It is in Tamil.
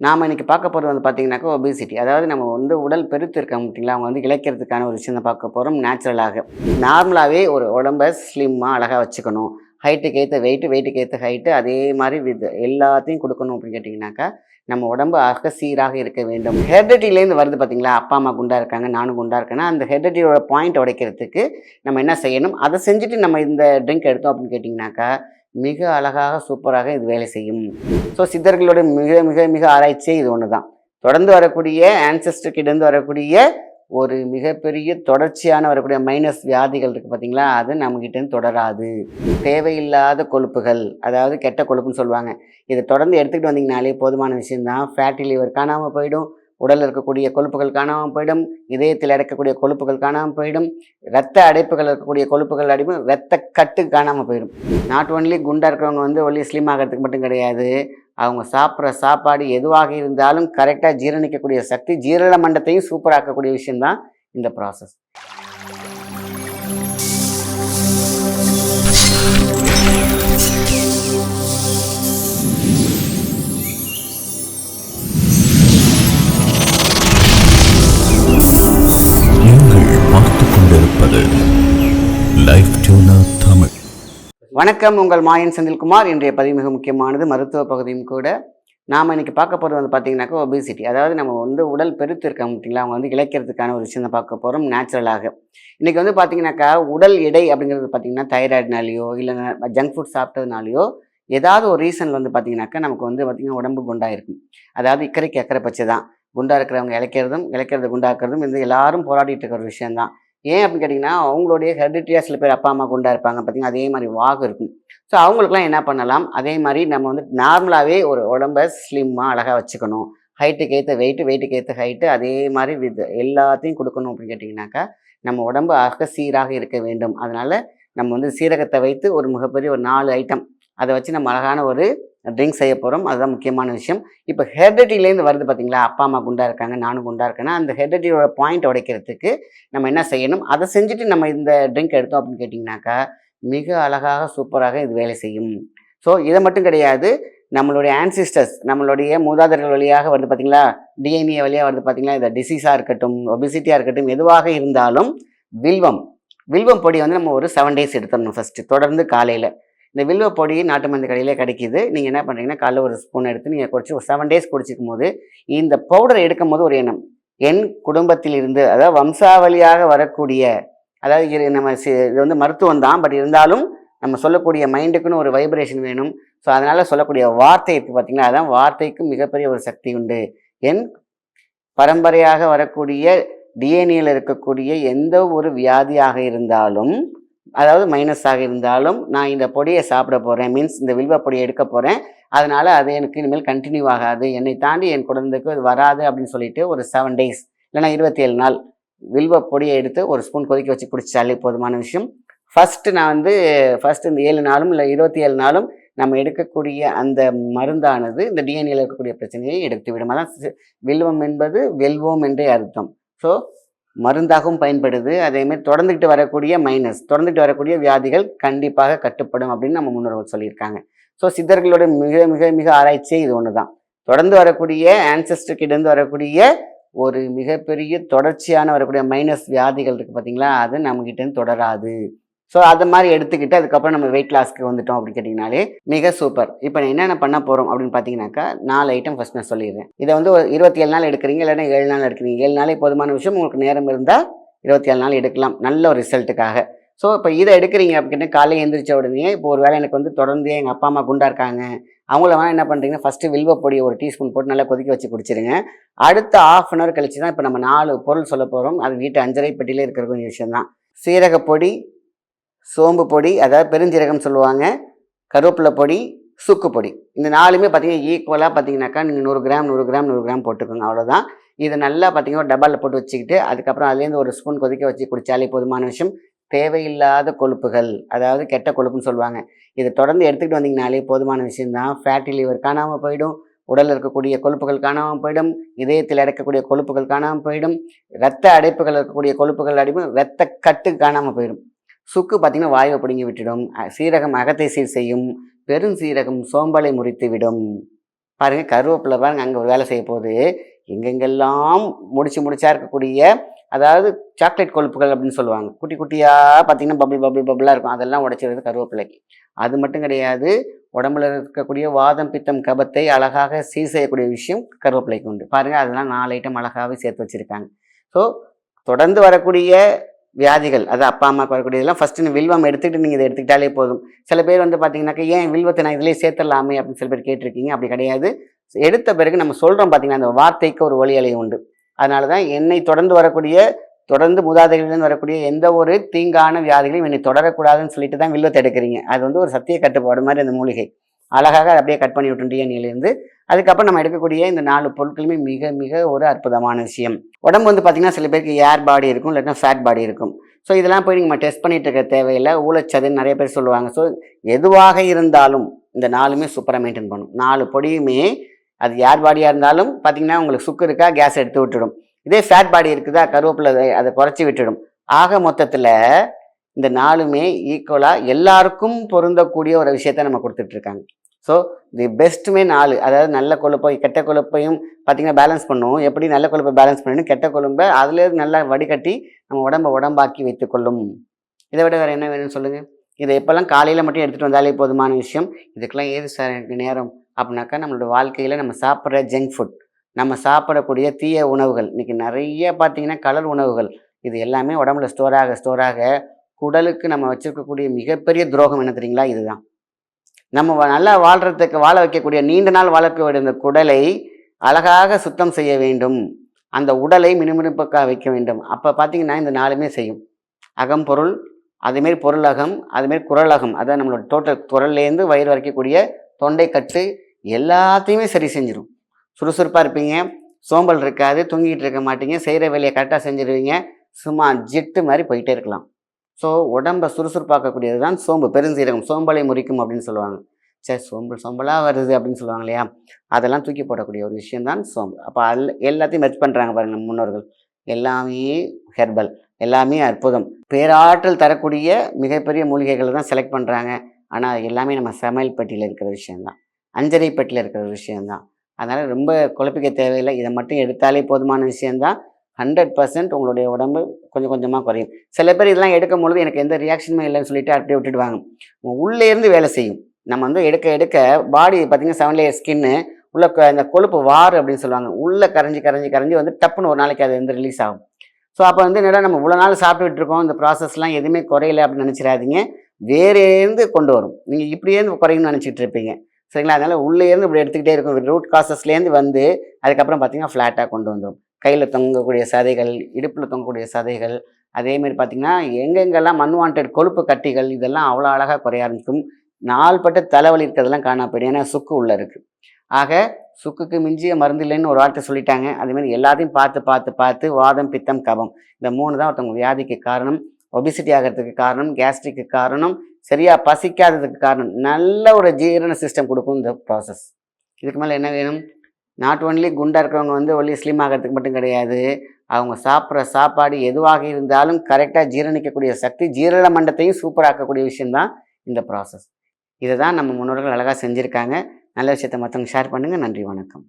நாம் இன்றைக்கி பார்க்க போகிறது வந்து பார்த்திங்கனாக்கா ஒபிசிட்டி அதாவது நம்ம வந்து உடல் பெருத்து இருக்காங்க பார்த்திங்களா அவங்க வந்து இழைக்கிறதுக்கான ஒரு விஷயம் தான் பார்க்க போகிறோம் நேச்சுரலாக நார்மலாகவே ஒரு உடம்ப ஸ்லிம்மாக அழகாக வச்சுக்கணும். ஹைட்டுக்கு ஏற்ற வெயிட்டு வெயிட்டுக்கு ஏற்ற ஹைட்டு அதே மாதிரி வித் எல்லாத்தையும் கொடுக்கணும் அப்படின்னு கேட்டிங்கனாக்கா நம்ம உடம்பு அக சீராக இருக்க வேண்டும். ஹெர்டிட்டிலேருந்து வருது பார்த்தீங்களா அப்பா அம்மா குண்டா இருக்காங்க நானும் குண்டா இருக்கேன்னா அந்த ஹெர்டிட்டியோட பாயிண்ட் உடைக்கிறதுக்கு நம்ம என்ன செய்யணும்? அதை செஞ்சுட்டு நம்ம இந்த ட்ரிங்க் எடுத்தோம் அப்படின்னு கேட்டிங்கனாக்கா மிக அழகாக சூப்பராக இது வேலை செய்யும். ஸோ சித்தர்களோட மிக மிக மிக ஆராய்ச்சியே இது ஒன்று தான் தொடர்ந்து வரக்கூடிய ancestor வரக்கூடிய ஒரு மிகப்பெரிய தொடர்ச்சியான வரக்கூடிய மைனஸ் வியாதிகள் இருக்குது பார்த்தீங்களா அது நம்மகிட்டேருந்து தொடராது. தேவையில்லாத கொழுப்புகள் அதாவது கெட்ட கொழுப்புன்னு சொல்லுவாங்க. இதை தொடர்ந்து எடுத்துக்கிட்டு வந்தீங்கனாலே போதுமான விஷயம்தான். ஃபேட்டி லிவர் காணாமல் போயிடும். உடலில் இருக்கக்கூடிய கொழுப்புகள் காணாமல் போயிடும் இதயத்தில் அடைக்கக்கூடிய கொழுப்புகள் காணாமல் போயிடும் ரத்த அடைப்புகள் இருக்கக்கூடிய கொழுப்புகள் அடிப்பு ரத்த கட்டு காணாமல் போயிடும். நாட் ஒன்லி குண்டாக இருக்கிறவங்க வந்து ஒல்லி ஸ்லிம் ஆகிறதுக்கு மட்டும் கிடையாது அவங்க சாப்பிட்ற சாப்பாடு எதுவாக இருந்தாலும் கரெக்டாக ஜீரணிக்கக்கூடிய சக்தி ஜீரண மண்டத்தையும் சூப்பராக்கக்கூடிய விஷயம்தான் இந்த ப்ராசஸ் வணக்கம் உங்கள் மாயன் செந்தில்குமார். இன்றைய பதிவு மிக முக்கியமானது மருத்துவ பகுதியும் கூட. நாம் இன்றைக்கி பார்க்க போகிறது வந்து பார்த்திங்கனாக்கா ஒபிசிட்டி அதாவது நம்ம வந்து உடல் பெருத்து இருக்காங்க பார்த்தீங்களா அவங்க வந்து இழைக்கிறதுக்கான ஒரு விஷயம் பார்க்க போகிறோம் நேச்சுரலாக இன்றைக்கி வந்து பார்த்திங்கனாக்கா உடல் எடை அப்படிங்கிறது பார்த்தீங்கன்னா தைராய்டுனாலேயோ இல்லை ஜங்க் ஃபுட் சாப்பிட்டதுனாலையோ ஏதாவது ஒரு ரீசன் வந்து பார்த்தீங்கன்னாக்கா நமக்கு வந்து பார்த்திங்கன்னா உடம்பு குண்டாக இருக்கும் அதாவது இக்கரைக்கு அக்கறை பச்சை தான். குண்டாக இருக்கிறவங்க இழைக்கிறதும் இழைக்கிறது குண்டாக்குறதும் இது எல்லாரும் போராடிட்டு இருக்கிற ஒரு விஷயம்தான். ஏன் அப்படின்னு கேட்டிங்கன்னா அவங்களுடைய ஹெரிடிட்டியாக சில பேர் அப்பா அம்மா கொண்டா இருப்பாங்க. பார்த்தீங்கன்னா அதே மாதிரி வாகு இருக்கும். ஸோ அவங்களுக்குலாம் என்ன பண்ணலாம்? அதே மாதிரி நம்ம வந்து நார்மலாகவே ஒரு உடம்ப ஸ்லிம்மாக அழகாக வச்சுக்கணும். ஹைட்டுக்கு ஏற்ற வெயிட்டு வெயிட்டுக்கு ஏற்ற ஹைட்டு அதே மாதிரி வித் எல்லாத்தையும் கொடுக்கணும் அப்படின்னு கேட்டிங்கனாக்கா நம்ம உடம்பு அக சீராக இருக்க வேண்டும். அதனால் நம்ம வந்து சீரகத்தை வைத்து ஒரு மிகப்பெரிய ஒரு நாலு ஐட்டம் அதை வச்சு நம்ம அழகான ஒரு ட்ரிங்க் செய்ய போகிறோம் அதுதான் முக்கியமான விஷயம். இப்போ ஹெர்டட்டிலேருந்து வருது பார்த்தீங்களா அப்பா அம்மா குண்டாக இருக்காங்க நானும் குண்டாக இருக்கேன்னா அந்த ஹெர்டட்டியோட பாயிண்ட் உடைக்கிறதுக்கு நம்ம என்ன செய்யணும்? அதை செஞ்சுட்டு நம்ம இந்த ட்ரிங்க் எடுத்தோம் அப்படின்னு கேட்டிங்கனாக்கா மிக அழகாக சூப்பராக இது வேலை செய்யும். ஸோ இதை மட்டும் கிடையாது. நம்மளுடைய ஆன்சிஸ்டர்ஸ் நம்மளுடைய மூதாதர்கள் வழியாக வருது பார்த்தீங்களா டிஎன்ஏ வழியாக வருது பார்த்தீங்களா இந்த டிசீஸாக இருக்கட்டும் ஒபிசிட்டியாக இருக்கட்டும் எதுவாக இருந்தாலும் வில்வம். வில்வம் பொடி வந்து நம்ம ஒரு செவன் டேஸ் எடுத்துடணும் ஃபஸ்ட்டு தொடர்ந்து காலையில். இந்த வில்வ பொடி நாட்டு மருந்து கடையிலே கிடைக்கிது. நீங்கள் என்ன பண்ணுறீங்கன்னா காலைல ஒரு ஸ்பூன் எடுத்து நீங்கள் குடிச்சு ஒரு செவன் டேஸ் குடிச்சிக்கும் போது இந்த பவுடரை எடுக்கும் போது ஒரு எண்ணம். என் குடும்பத்தில் இருந்து அதாவது வம்சாவளியாக வரக்கூடிய அதாவது இது நம்ம இது வந்து மருத்துவம் தான் பட் இருந்தாலும் நம்ம சொல்லக்கூடிய மைண்டுக்குன்னு ஒரு வைப்ரேஷன் வேணும். ஸோ அதனால் சொல்லக்கூடிய வார்த்தை இப்போ பார்த்தீங்களா அதான் வார்த்தைக்கு மிகப்பெரிய ஒரு சக்தி உண்டு. என் பரம்பரையாக வரக்கூடிய டிஎன்ஏல இருக்கக்கூடிய எந்த ஒரு வியாதியாக இருந்தாலும் அதாவது மைனஸாக இருந்தாலும் நான் இந்த பொடியை சாப்பிட போகிறேன் மீன்ஸ் இந்த வில்வ பொடியை எடுக்க போகிறேன் அதனால் அது எனக்கு இனிமேல் கண்டினியூ ஆகாது. என்னை தாண்டி என் குழந்தைக்கு அது வராது அப்படின்னு சொல்லிட்டு ஒரு செவன் டேஸ் இல்லைன்னா இருபத்தி ஏழு நாள் வில்வ பொடியை எடுத்து ஒரு ஸ்பூன் கொதிக்க வச்சு குடிச்சாலே போதுமான விஷயம். ஃபஸ்ட்டு நான் வந்து ஃபஸ்ட்டு இந்த ஏழு நாளும் இல்லை இருபத்தி ஏழு நாளும் நம்ம எடுக்கக்கூடிய அந்த மருந்தானது இந்த டிஎன்ஏல இருக்கக்கூடிய பிரச்சனையை எடுத்து விடும் அதான் வில்வம் என்பது வெல்வோம் என்றே அர்த்தம். ஸோ மருந்தாகவும் பயன்படுது. அதேமாதிரி தொடர்ந்துக்கிட்டு வரக்கூடிய மைனஸ் தொடர்ந்துக்கிட்டு வரக்கூடிய வியாதிகள் கண்டிப்பாக கட்டுப்படும் அப்படின்னு நம்ம முன்னோர்கள் சொல்லியிருக்காங்க. ஸோ சித்தர்களோட மிக மிக மிக ஆராய்ச்சியே இது ஒன்று தான் தொடர்ந்து வரக்கூடிய ஆன்சஸ்டர்கிட்டேருந்து வரக்கூடிய ஒரு மிகப்பெரிய தொடர்ச்சியான வரக்கூடிய மைனஸ் வியாதிகள் இருக்குது பார்த்தீங்களா அது நம்மகிட்டேருந்து தொடராது. ஸோ அது மாதிரி எடுத்துக்கிட்டு அதுக்கப்புறம் நம்ம வெயிட் லாஸ்க்கு வந்துட்டோம் அப்படின்னு கேட்டிங்கனாலே மிக சூப்பர் இப்போ நான் என்னென்ன பண்ண போகிறோம் அப்படின்னு பார்த்தீங்கன்னாக்கா நாலு ஐட்டம் ஃபஸ்ட் நான் சொல்லிடுறேன். இதை வந்து ஒரு இருபத்தி ஏழு நாள் எடுக்கிறீங்க இல்லைன்னா ஏழு நாள் எடுக்கிறீங்க. ஏழு நாளே போதுமான விஷயம் உங்களுக்கு நேரம் இருந்தால் இருபத்தி ஏழு நாள் எடுக்கலாம். நல்ல ஒரு ரிசல்ட்டுக்காக ஸோ இப்போ இதை எடுக்கிறீங்க அப்படின்னு காலையில் எழுந்திரிச்ச உடனே இப்போ ஒரு வேளை எனக்கு வந்து தொடர்ந்து எங்கள் அப்பா அம்மா குண்டா இருக்காங்க. அவங்கள வேணால் என்ன பண்ணுறீங்கன்னா ஃபஸ்ட்டு வில்வ பொடி ஒரு டீஸ்பூன் போட்டு நல்லா கொதிக்க வச்சு குடிச்சிருங்க. அடுத்த ஆஃப் அன் ஹவர் கழிச்சு தான் இப்போ நம்ம நாலு பொருள் சொல்ல போகிறோம் அது வீட்டு அஞ்சரை பெட்டியிலே இருக்கிற கொஞ்சம் விஷயம் தான் சீரக பொடி சோம்பு பொடி அதாவது பெருஞ்சீரகம் சொல்லுவாங்க கருவேப்பிலை பொடி சுக்கு பொடி. இந்த நாலுமே பார்த்தீங்கன்னா ஈக்குவலாக பார்த்தீங்கன்னாக்கா நீங்கள் நூறு கிராம் நூறு கிராம் நூறு கிராம் போட்டுக்கோங்க அவ்வளோதான் இதை நல்லா பார்த்தீங்கன்னா டப்பாவில் போட்டு வச்சுக்கிட்டு அதுக்கப்புறம் அதுலேருந்து ஒரு ஸ்பூன் கொதிக்க வச்சு குடித்தாலே போதுமான விஷயம். தேவையில்லாத கொழுப்புகள் அதாவது கெட்ட கொழுப்புன்னு சொல்லுவாங்க. இதை தொடர்ந்து எடுத்துக்கிட்டு வந்தீங்கனாலே போதுமான விஷயம்தான். ஃபேட்டி லிவர் காணாமல் போயிடும். உடலில் இருக்கக்கூடிய கொழுப்புகள் காணாமல் போயிடும். இதயத்தில் அடைக்கக்கூடிய கொழுப்புகள் காணாமல் போயிடும். ரத்த அடைப்புகள் இருக்கக்கூடிய கொழுப்புகள் அடைப்பும் ரத்த கட்டு காணாமல் போயிடும். சுக்கு பார்த்தீங்கன்னா வாயுவை பிடுங்கி விட்டுடும். சீரகம் அகத்தை சீர் செய்யும். பெரும் சீரகம் சோம்பலை முறித்து விடும். பாருங்கள் கருவேப்பிலை பாருங்கள் அங்கே ஒரு வேலை செய்ய போது எங்கெங்கெல்லாம் முடிச்சு முடிச்சா இருக்கக்கூடிய அதாவது சாக்லேட் கொழுப்புகள் அப்படின்னு சொல்லுவாங்க. குட்டி குட்டியாக பார்த்தீங்கன்னா பபிள் பபிள் பபிளாக இருக்கும். அதெல்லாம் உடைச்சிடுறது கருவேப்பிலைக்கு. அது மட்டும் கிடையாது உடம்புல இருக்கக்கூடிய வாதம் பித்தம் கபத்தை அழகாக சீர் செய்யக்கூடிய விஷயம் கருவேப்பிலைக்கு உண்டு. பாருங்கள் அதெல்லாம் நாலு ஐட்டம் அழகாகவே சேர்த்து வச்சுருக்காங்க. ஸோ தொடர்ந்து வரக்கூடிய வியாதிகள் அது அப்பா அம்மாவுக்கு வரக்கூடியதெல்லாம் ஃபஸ்ட்டு நீ வில்வம் எடுத்துக்கிட்டு நீங்கள் இதை எடுத்துக்கிட்டாலே போதும். சில பேர் வந்து பார்த்தீங்கன்னாக்கா ஏன் வில்வத்தை நான் இதிலே சேர்த்துடலாமே? அப்படின்னு சில பேர் கேட்டிருக்கீங்க. அப்படி கிடையாது. எடுத்த பிறகு நம்ம சொல்கிறோம் பார்த்தீங்கன்னா அந்த வார்த்தைக்கு ஒரு ஒளியலை உண்டு. அதனால தான் என்னை தொடர்ந்து வரக்கூடிய தொடர்ந்து மூதாதைகளிலிருந்து வரக்கூடிய எந்த ஒரு தீங்கான வியாதிகளையும் என்னை தொடரக்கூடாதுன்னு சொல்லிட்டு தான் வில்வத்தை எடுக்கிறீங்க. அது வந்து ஒரு சத்திய கட்டுப்பாடு மாதிரி அந்த மூலிகை. அழகாக அப்படியே கட் பண்ணி விட்டு டிஎன்ஏலேருந்து அதுக்கப்புறம் நம்ம எடுக்கக்கூடிய இந்த நாலு பொருட்களுமே மிக மிக ஒரு அற்புதமான விஷயம். உடம்பு வந்து பார்த்திங்கன்னா சில பேருக்கு ஏர் பாடி இருக்கும் இல்லைன்னா ஃபேட் பாடி இருக்கும். ஸோ இதெல்லாம் போய் நீங்கள் டெஸ்ட் பண்ணிட்டு இருக்க தேவையில்லை. ஊழச்சதுன்னு நிறைய பேர் சொல்லுவாங்க. ஸோ எதுவாக இருந்தாலும் இந்த நாலுமே சூப்பராக மெயின்டைன் பண்ணும். நாலு பொடியுமே அது ஏர் பாடியாக இருந்தாலும் பார்த்தீங்கன்னா உங்களுக்கு சுக்கு இருக்கா கேஸ் எடுத்து விட்டுடும். இதே ஃபேட் பாடி இருக்குதா கருவேப்பிலை அதை குறைச்சி விட்டுடும். ஆக மொத்தத்தில் இந்த நாலுமே ஈக்குவலாக எல்லாருக்கும் பொருந்தக்கூடிய ஒரு விஷயத்த நம்ம கொடுத்துட்ருக்காங்க. ஸோ தி பெஸ்ட்டுமே நாலு. அதாவது நல்ல கொழுப்பை கெட்ட கொழுப்பையும் பார்த்திங்கன்னா பேலன்ஸ் பண்ணுவோம். எப்படி நல்ல கொழுப்பை பேலன்ஸ் பண்ணணும் கெட்ட கொழும்பை அதிலே நல்லா வடிகட்டி நம்ம உடம்பை உடம்பாக்கி வைத்துக்கொள்ளும். இதை விட வேறு என்ன வேணும்னு சொல்லுங்கள் இதை எப்போல்லாம் காலையில் மட்டும் எடுத்துகிட்டு வந்தாலே போதுமான விஷயம்? இதுக்கெல்லாம் ஏது சார் எனக்கு நேரம்? அப்படின்னாக்கா நம்மளோட வாழ்க்கையில் நம்ம சாப்பிட்ற ஜங்க் ஃபுட் நம்ம சாப்பிடக்கூடிய தீய உணவுகள் இன்றைக்கி நிறைய பார்த்தீங்கன்னா கலர் உணவுகள் இது எல்லாமே உடம்புல ஸ்டோர் ஆக ஸ்டோர் ஆக குடலுக்கு நம்ம வச்சிருக்கக்கூடிய மிகப்பெரிய துரோகம் என்ன தெரியுங்களா? இதுதான். நம்ம வ- நல்லா வாழ்கிறதுக்கு வாழ வைக்கக்கூடிய நீண்ட நாள் வளர்க்க வேண்டிய இந்த குடலை அழகாக சுத்தம் செய்ய வேண்டும். அந்த உடலை மினுமினுப்பாக வைக்க வேண்டும். அப்போ பார்த்தீங்கன்னா இந்த நாலுமே செய்யும். அகம்பொருள் அதுமாரி பொருளகம் அதுமாரி குரலகம் அதான் நம்மளோட டோட்டல் குரல்லேருந்து வயிறு வரைக்கக்கூடிய தொண்டை கட்டு எல்லாத்தையுமே சரி செஞ்சிடும் சுறுசுறுப்பாக இருப்பீங்க. சோம்பல் இருக்காது தூங்கிட்டு இருக்க மாட்டீங்க. செய்கிற வேலையை கரெக்டாக செஞ்சிருவீங்க. சும்மா ஜெட்டு மாதிரி போயிட்டே இருக்கலாம். ஸோ உடம்பை சுறுசுறுப்பாக்கக்கூடியது தான் சோம்பு. பெருஞ்சீரகம் சோம்பலை முறிக்கும் அப்படின்னு சொல்லுவாங்க. சரி சோம்பு சோம்பலாக வருது அப்படின்னு சொல்லுவாங்க இல்லையா? அதெல்லாம் தூக்கி போடக்கூடிய ஒரு விஷயம் தான் சோம்பு. அப்போ அல் எல்லாத்தையும் மெர்ச் பண்ணுறாங்க பாருங்க முன்னோர்கள். எல்லாமே ஹெர்பல் எல்லாமே அற்புதம். பேராற்றல் தரக்கூடிய மிகப்பெரிய மூலிகைகளை தான் செலக்ட் பண்ணுறாங்க ஆனால் எல்லாமே நம்ம சமையல் பெட்டியில் இருக்கிற விஷயம்தான். அஞ்சரை பெட்டியில் இருக்கிற விஷயந்தான் அதனால் ரொம்ப குழப்பிக்க தேவையில்லை. இதை மட்டும் எடுத்தாலே போதுமான விஷயந்தான் ஹண்ட்ரட் பர்சன்ட் உங்களுடைய உடம்பு கொஞ்சம் கொஞ்சமாக குறையும். சில பேர் இதெல்லாம் எடுக்கும் பொழுது எனக்கு எந்த ரியாக்ஷனுமே இல்லைன்னு சொல்லிட்டு அப்படியே விட்டுடுவாங்க. உள்ளேருந்து வேலை செய்யும். நம்ம வந்து எடுக்க எடுக்க பாடி பார்த்தீங்கன்னா செவன் லேயர் ஸ்கின்னு உள்ள அந்த கொழுப்பு வார் அப்படின்னு சொல்லுவாங்க. உள்ளே கரைஞ்சி கரைஞ்சி கரைஞ்சி வந்து டப்புன்னு ஒரு நாளைக்கு அது வந்து ரிலீஸ் ஆகும். ஸோ அப்போ வந்து என்னடா நம்ம இவ்வளோ நாள் சாப்பிட்டுட்டு இருக்கோம் இந்த ப்ராசஸ்லாம் எதுவுமே குறையல அப்படின்னு நினச்சிடாதீங்க. வேறேருந்து கொண்டு வரும். நீங்கள் இப்படியேருந்து குறையும்னு நினச்சிட்டு இருப்பீங்க. சரிங்களா? அதனால் உள்ளேருந்து இப்படி எடுத்துக்கிட்டே இருக்கும். ரூட் காசஸ்லேருந்து வந்து அதுக்கப்புறம் பார்த்தீங்கன்னா ஃப்ளாட்டாக கொண்டு வந்துடும் கையில் தொங்கக்கூடிய சதைகள் இடுப்பில் தொங்கக்கூடிய சதைகள் அதேமாரி பார்த்தீங்கன்னா எங்கெங்கெல்லாம் அன்வான்ட் கொழுப்பு கட்டிகள் இதெல்லாம் அவ்வளோ அழகாக குறைய ஆரம்பிக்கும். நாள்பட்ட தலைவலி இருக்கிறதெல்லாம் காணா போயிடும். ஏன்னா சுக்கு உள்ளே இருக்குது ஆக சுக்குக்கு மிஞ்சிய மருந்து இல்லைன்னு ஒரு வார்த்தை சொல்லிட்டாங்க. அதேமாதிரி எல்லாத்தையும் பார்த்து பார்த்து பார்த்து வாதம் பித்தம் கபம். இந்த மூணு தான் ஒருத்தவங்க வியாதிக்கு காரணம். ஒபிசிட்டி ஆகிறதுக்கு காரணம். கேஸ்ட்ரிக்கு காரணம். சரியாக பசிக்காததுக்கு காரணம். நல்ல ஒரு ஜீரண சிஸ்டம் கொடுக்கும் இந்த ப்ராசஸ் இதுக்கு மேலே என்ன வேணும்? நாட் ஒன்லி குண்டாக இருக்கிறவங்க வந்து ஒன்லி ஸ்லிம் ஆகிறதுக்கு மட்டும் கிடையாது. அவங்க சாப்பிட்ற சாப்பாடு எதுவாக இருந்தாலும் கரெக்டாக ஜீரணிக்கக்கூடிய சக்தி ஜீரண மண்டத்தையும் சூப்பராக்கக்கூடிய விஷயம்தான் இந்த ப்ராசஸ் இதை தான் நம்ம முன்னோர்கள் அழகாக செஞ்சுருக்காங்க. நல்ல விஷயத்தை மற்றவங்க ஷேர் பண்ணுங்கள் நன்றி வணக்கம்.